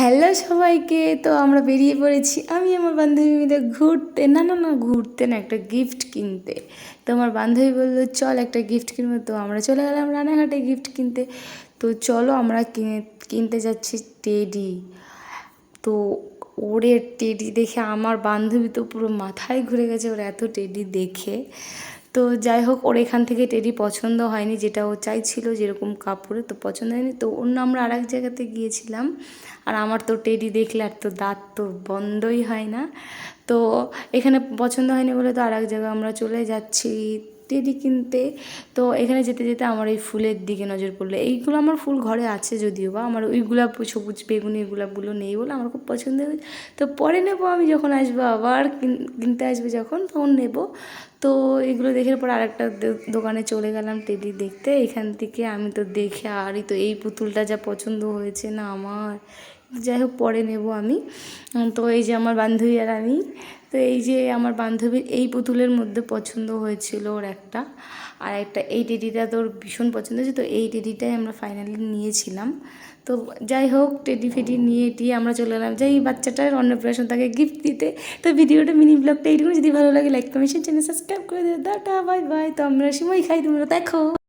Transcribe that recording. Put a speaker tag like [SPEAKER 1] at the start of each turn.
[SPEAKER 1] Hello সবাইকে, তো আমরা বেরিয়ে পড়েছি। আমি আমার বান্ধবী মিলে ঘুরতে। না না না, ঘুরতে না, একটা গিফট কিনতে। তো আমার বান্ধবী বলল, চল একটা গিফট কিনবো। তো আমরা চলে গেলাম রানাঘাটে গিফট কিনতে। তো চলো আমরা কিনে, কিনতে যাচ্ছি টেডি তো ওরে টেডি দেখে আমার বান্ধবী তো পুরো মাথায় ঘুরে গেছে, ওর এত টেডি দেখে। তো যাই হোক ওর এখান থেকে টেডি পছন্দ হয়নি, যেটা ও চাইছিল যেরকম কাপড়ে, তো পছন্দ হয়নি। তো অন্য আমরা আর এক জায়গাতে গিয়েছিলাম, আর আমার তো টেডি দেখলে আর তো দাঁত তো বন্ধই হয় না। তো এখানে পছন্দ হয়নি বলে তো আর এক জায়গায় আমরা চলে যাচ্ছি। টেডি কিনতে। তো এখানে যেতে যেতে আমার এই ফুলের দিকে নজর পড়ল। এইগুলো আমার ফুল ঘরে আছে যদিও বা, আমার ওই গোলাপ সবুজ, বেগুনি গোলাপগুলো নেই বলে আমার খুব পছন্দ হয়েছে। তো পরে নেব আমি যখন আসব আবার কিন- কিনতে আসবে যখন, তখন নেব। তো এগুলো দেখে পর আরেকটা দোকানে চলে গেলাম টেডি দেখতে। এখান থেকে আমি তো দেখে আরই তো এই পুতুলটা যা পছন্দ হয়েছে না আমার। যাই হোক পরে নেব আমি। তো এই যে আমার বান্ধবী আর আমি, তো এই যে আমার বান্ধবীর এই পুতুলের মধ্যে পছন্দ হয়েছিল ওর একটা। আর একটা এই টেডিটা তোর ভীষণ পছন্দ হয়েছে, তো এই টেডিটাই আমরা ফাইনালি নিয়েছিলাম। তো যাই হোক টেডি ফেডি নিয়ে টিয়ে আমরা চলে গেলাম যাই এই বাচ্চাটার অন্নপ্রাশন তাকে গিফট দিতে। তো ভিডিওটা মিনি ব্লগটা এইটুকু যদি ভালো লাগে লাইক কমেন্ট চ্যানেল সাবস্ক্রাইব করে দেবে দাটা বাই বাই তো আমরা সময় খাই, তোমরা দেখো।